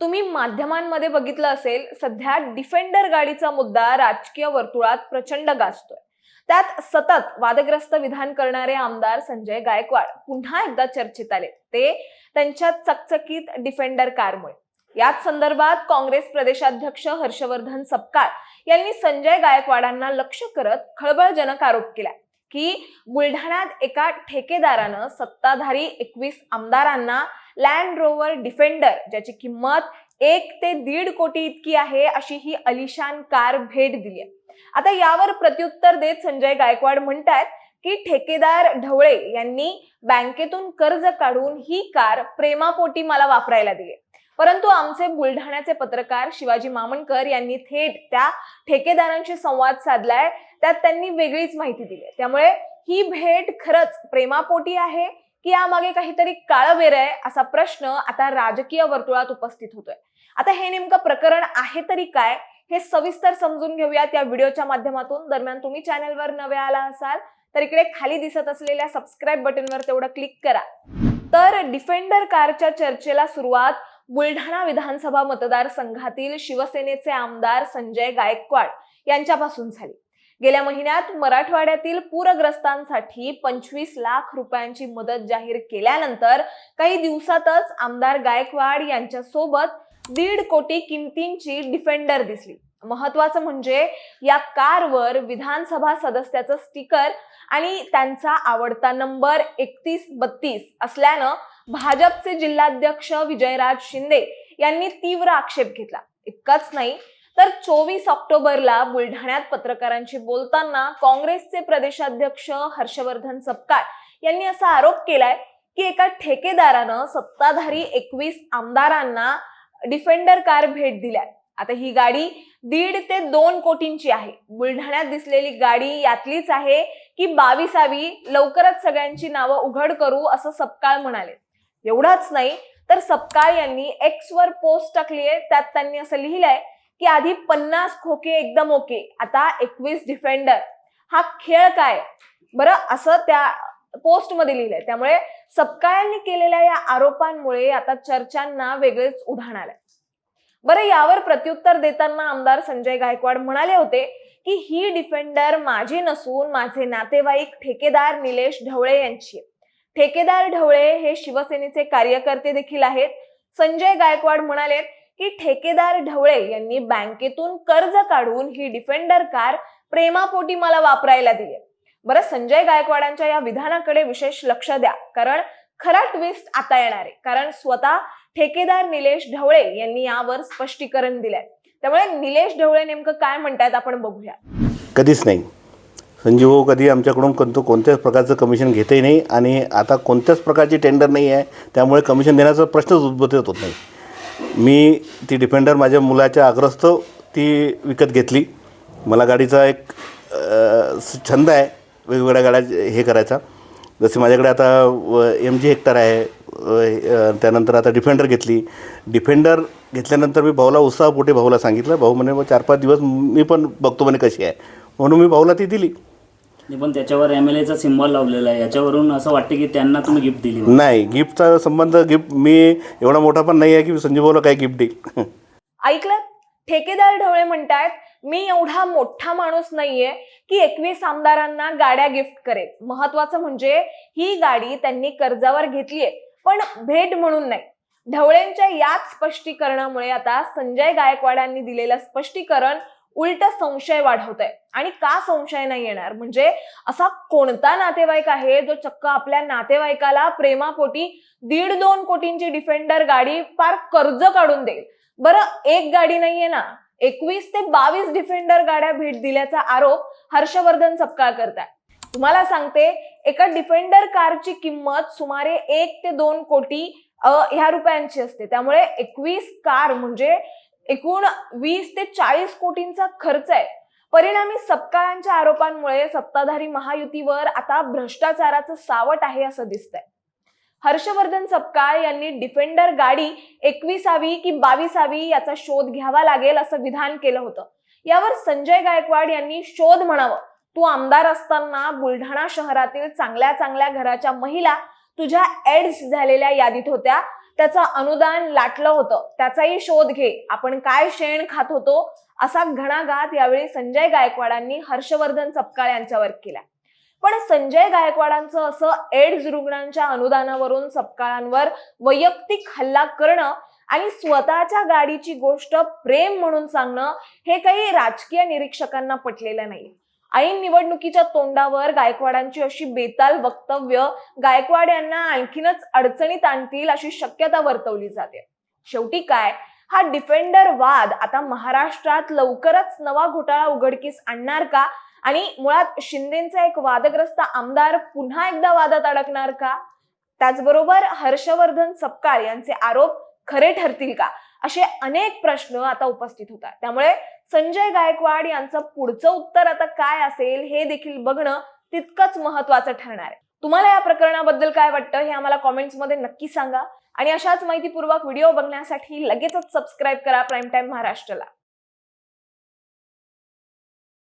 तुम्ही माध्यमांमध्ये बघितलं असेल सध्या डिफेंडर गाडीचा मुद्दा राजकीय वर्तुळात प्रचंड गाजतोय. त्यात सतत वादग्रस्त विधान करणारे आमदार संजय गायकवाड पुन्हा एकदा चर्चेत आले. ते त्यांच्या चकचकीत डिफेंडर कारमुळे. याच संदर्भात काँग्रेस प्रदेशाध्यक्ष हर्षवर्धन सपकाळ यांनी संजय गायकवाडांना लक्ष करत खळबळजनक आरोप केला की बुलढाण्यात एका ठेकेदारानं सत्ताधारी एकवीस आमदारांना लँड रोवर डिफेंडर ज्याची किंमत एक ते दीड कोटी इतकी आहे अशी ही अलिशान कार भेट दिली आहे. आता यावर प्रत्युत्तर देत संजय गायकवाड म्हणतायत की ठेकेदार ढवळे यांनी बँकेतून कर्ज काढून ही कार प्रेमापोटी मला वापरायला दिली परंतु आमचे बुलढाण्याचे पत्रकार शिवाजी मामणकर यांनी थेट त्या ठेकेदारांशी संवाद साधलाय. त्यात त्यांनी वेगळीच माहिती दिली आहे. त्यामुळे ही भेट खरंच प्रेमापोटी आहे की यामागे काहीतरी काळवेर आहे असा प्रश्न आता राजकीय वर्तुळात उपस्थित होतोय. आता हे नेमकं प्रकरण आहे तरी काय हे सविस्तर समजून घेऊयात या व्हिडिओच्या माध्यमातून. दरम्यान तुम्ही चॅनलवर नवे आला असाल तर इकडे खाली दिसत असलेल्या सबस्क्राईब बटनवर तेवढं क्लिक करा. तर डिफेंडर कारच्या चर्चेला सुरुवात बुलढाणा विधानसभा मतदारसंघातील शिवसेनेचे आमदार संजय गायकवाड यांच्यापासून झाली. गेल्या महिन्यात मराठवाड्यातील पूरग्रस्तांसाठी पंचवीस लाख रुपयांची मदत जाहीर केल्यानंतर काही दिवसातच आमदार गायकवाड यांच्यासोबत दीड कोटी किमतींची डिफेंडर दिसली. महत्वाचं म्हणजे या कारवर विधानसभा सदस्याचं स्टिकर आणि त्यांचा आवडता नंबर एकतीस बत्तीस असल्यानं भाजपचे जिल्हाध्यक्ष विजयराज शिंदे यांनी तीव्र आक्षेप घेतला. इतकंच नाही तर चोवीस ऑक्टोबरला बुलढाण्यात पत्रकारांशी बोलताना काँग्रेसचे प्रदेशाध्यक्ष हर्षवर्धन सपकाळ यांनी असा आरोप केलाय की एका ठेकेदारानं सत्ताधारी एकवीस आमदारांना डिफेंडर कार भेट दिल्या आता ही गाडी दीड ते दोन कोटींची आहे. बुलढाण्यात दिसलेली गाडी यातलीच आहे की बावीसावी लवकरच सगळ्यांची नावं उघड करू असं सपकाळ म्हणाले. एवढाच नाही तर सपकाळ यांनी एक्स वर पोस्ट टाकली आहे. त्यात त्यांनी असं लिहिलंय की आधी पन्नास खोके एकदम ओके आता एकवीस डिफेंडर. हा खेळ काय? बरं असं त्या पोस्टमध्ये लिहिलंय. त्यामुळे सपकाळांनी केलेल्या या आरोपांमुळे आता चर्चांना वेगळेच उधाण आलंय. बरं यावर प्रत्युत्तर देताना आमदार संजय गायकवाड म्हणाले होते की ही डिफेंडर माझी नसून माझे नातेवाईक ठेकेदार निलेश ढवळे यांची ठेकेदार ढवळे हे शिवसेनेचे कार्यकर्ते देखील आहेत. संजय गायकवाड म्हणाले की ठेकेदार ढवळे यांनी बँकेतून कर्ज काढून ही डिफेंडर कार प्रेमापोटी मला वापरायला दिली बरं संजय गायकवाडांच्या या विधानाकडे विशेष लक्ष द्या. कारण खरा ट्विस्ट आता येणार. आहे कारण स्वतः ठेकेदार निलेश ढवळे यांनी यावर स्पष्टीकरण दिलंय. त्यामुळे निलेश ढवळे नेमकं काय म्हणतायत आपण बघूया. कधीच नाही. संजीव भाऊ कधी आमच्याकडून कोणतं कोणत्याच प्रकारचं कमिशन घेतही नाही आणि आता कोणत्याच प्रकारची टेंडर नाही आहे. त्यामुळे कमिशन देण्याचा प्रश्नच उद्भवत होत नाही. मी ती डिफेंडर माझ्या मुलाच्या आग्रस्तव ती विकत घेतली. मला गाडीचा एक छंद आहे. वेगवेगळ्या गाड्या हे करायचा. जसे माझ्याकडे आता एम जी हेक्टर आहे त्यानंतर आता डिफेंडर घेतली. डिफेंडर घेतल्यानंतर मी भाऊला उत्साहपोटी भाऊला सांगितलं भाऊ म्हणे मग चार पाच दिवस मी पण बघतो म्हणे कशी आहे. म्हणून मी भाऊला ती दिली. पण त्याच्यावर एम एल एचा सिम्बॉल लावलेला आहे. याच्यावरून असं वाटतं की त्यांना तुम्ही गिफ्ट दिली. नाही गिफ्टचा संबंध गिफ्ट मी एवढा मोठा पण नाही आहे की संजीव भाऊला काय गिफ्ट देईल. ऐकलं? ठेकेदार ढवळे म्हणतायत मी एवढा मोठा माणूस नाहीये की एकवीस आमदारांना गाड्या गिफ्ट करेल महत्वाचं म्हणजे ही गाडी त्यांनी कर्जावर घेतलीये पण भेट म्हणून नाही. ढवळेंच्या याच स्पष्टीकरणामुळे आता संजय गायकवाडांनी दिलेलं स्पष्टीकरण उलट संशय वाढवत आहे आणि का संशय नाही येणार? म्हणजे असा कोणता नातेवाईक आहे जो चक्क आपल्या नातेवाईकाला प्रेमापोटी दीड दोन कोटींची डिफेंडर गाडी फार कर्ज काढून देईल? बरं एक गाडी नाहीये ना. एकवीस ते बावीस डिफेंडर गाड्या भेट दिल्याचा आरोप हर्षवर्धन सपकाळ करताय तुम्हाला सांगते एका डिफेंडर कारची किंमत सुमारे एक ते दोन कोटी ह्या रुपयांची असते. त्यामुळे एकवीस कार म्हणजे एकूण वीस ते चाळीस कोटींचा खर्च आहे. परिणामी सपकाळांच्या आरोपांमुळे सत्ताधारी महायुतीवर आता भ्रष्टाचाराचं सावट आहे असं दिसतंय. हर्षवर्धन सपकाळ यांनी डिफेंडर गाडी एकविसावी की बावीसावी याचा शोध घ्यावा लागेल असं विधान केलं होतं. यावर संजय गायकवाड यांनी शोध म्हणावं. तू आमदार असताना बुलढाणा शहरातील चांगल्या चांगल्या घराच्या महिला तुझ्या एड्स झालेल्या यादीत होत्या. त्याचं अनुदान लाटलं होतं. त्याचाही शोध घे. आपण काय शेण खात होतो? असा घणाघात यावेळी संजय गायकवाडांनी हर्षवर्धन सपकाळ यांच्यावर केला. पण संजय गायकवाडांचं असं एड्स रुग्णांच्या अनुदानावरून सपकाळांवर वैयक्तिक हल्ला करणं आणि स्वतःच्या गाडीची गोष्ट प्रेम म्हणून सांगणं हे काही राजकीय निरीक्षकांना पटलेलं नाही. ऐन निवडणुकीच्या तोंडावर गायकवाडांची अशी बेताल वक्तव्य गायकवाड यांना आणखीनच अडचणीत आणतील अशी शक्यता वर्तवली जाते. शेवटी काय? हा डिफेंडर वाद आता महाराष्ट्रात लवकरच नवा घोटाळा उघडकीस आणणार का? आणि मुळात शिंदेचा एक वादग्रस्त आमदार पुन्हा एकदा वादात अडकणार का? त्याचबरोबर हर्षवर्धन सपकाळ यांचे आरोप खरे ठरतील का? असे अनेक प्रश्न आता उपस्थित होतात. त्यामुळे संजय गायकवाड यांचं पुढचं उत्तर आता काय असेल हे देखील बघणं तितकंच महत्वाचं ठरणार आहे. तुम्हाला या प्रकरणाबद्दल काय वाटतं हे आम्हाला कॉमेंट्समध्ये नक्की सांगा. आणि अशाच माहितीपूर्वक व्हिडिओ बघण्यासाठी लगेचच सबस्क्राईब करा प्राईम टाइम महाराष्ट्राला.